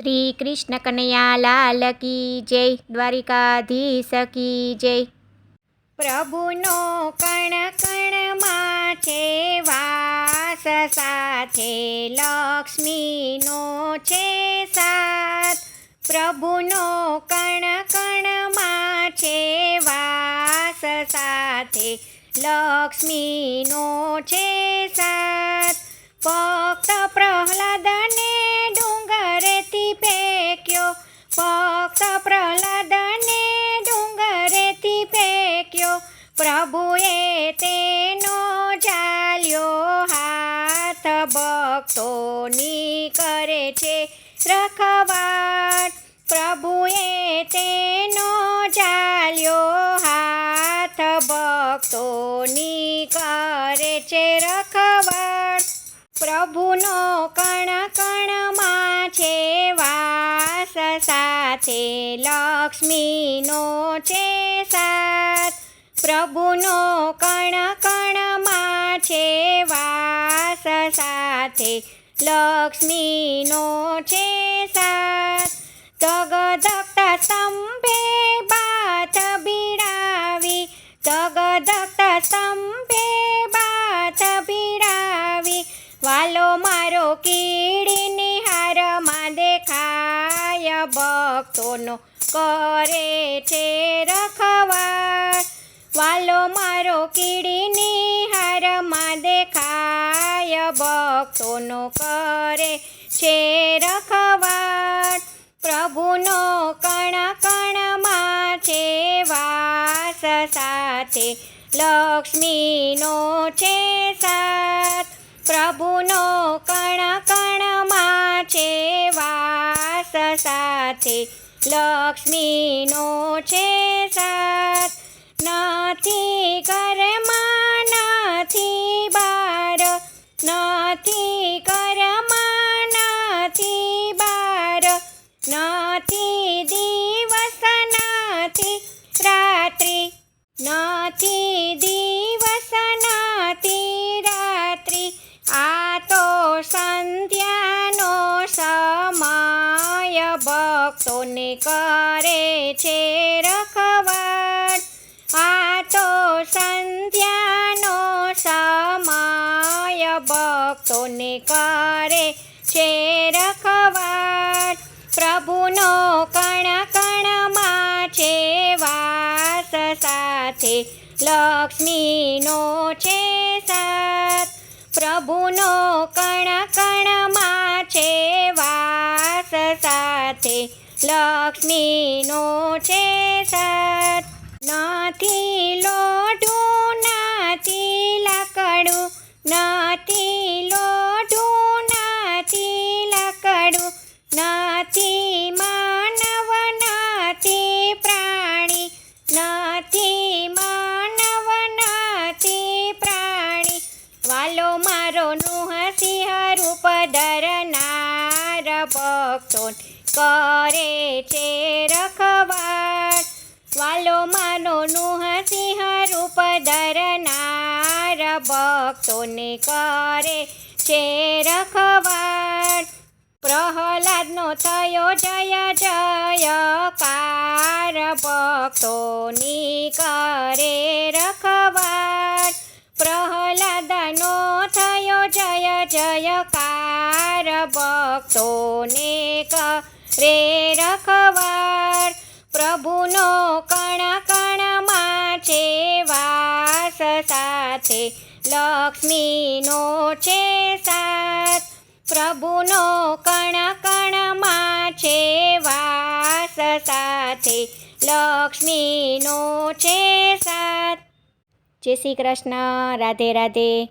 શ્રી કૃષ્ણ કનૈયા લાલ કી જય, દ્વારિકાધીશ કી જય. પ્રભુનો કણ કણમાં છે વાસ સાથે લક્ષ્મીનો છે સાથ. પ્રભુનો કણ કણમાં છે વાસ સાથે લક્ષ્મીનો છે પ્રભુએ તેનો ચાલ્યો હાથ ભક્તોની કરે છે રખવાટ. પ્રભુએ તેનો ચાલ્યો હાથ ભક્તોની કરે છે રખવાટ. પ્રભુનો કણ કણમાં છે વાસ સાથે લક્ષ્મીનો છે સાથ. પ્રભુનો કણ કણમાં છે વાસ સાથે, લક્ષ્મીનો છે સાથ. તગધકતા સ્તંભે બાત ભીડાવી તગધકતા સ્તંભે બાત ભીડાવી વાલો મારો કીડીની હારમાં દેખાય, ભક્તોનો કરે છે રખવાટ વાલો મારો કીડીની હારમાં દેખાય, ભક્તોનો કરે છે રખવાટ પ્રભુનો કણ કણમાં છે વાસ, સાથે લક્ષ્મીનો છે સાથ. પ્રભુનો કણ કણમાં છે વાસ, સાથે લક્ષ્મીનો છે સાથ. નથી દિવસ નથી રાત્રિ નથી દિવસ નથી રાત્રિ આ તો સંધ્યાનો સમય ભક્તોને કરે છે રખવાડ આ તો સંધ્યાનો સમય ભક્તોને કરે પ્રભુનો કણ કણમાં છે વાસ સાથે, લક્ષ્મીનો છે સાથ. પ્રભુનો કણ કણમાં છે વાસ સાથે, લક્ષ્મીનો છે સાથ. નથી નથી માનવ નથી પ્રાણી. વાલો મારો નુહ સિંહ રૂપ ધરનાર ભક્તો કરે છે રખવાટ વાલો માનો નુહ સિંહ રૂપ ધરનાર ભક્તોને કરે છે રખવાટ પ્રહલાદનો થયો જય જયકાર ભક્તોની કરે રખવાટ પ્રહલાદનો થયો જય જયકાર ભક્તોને કરે રખવાટ પ્રભુનો કણ કણમાં છે વાસ સાથે, લક્ષ્મીનો છે સાથ. પ્રભુનો કણ કણમાં છે વાસ સાથે લક્ષ્મીનો છે સાથ. જય શ્રી કૃષ્ણ રાધે રાધે.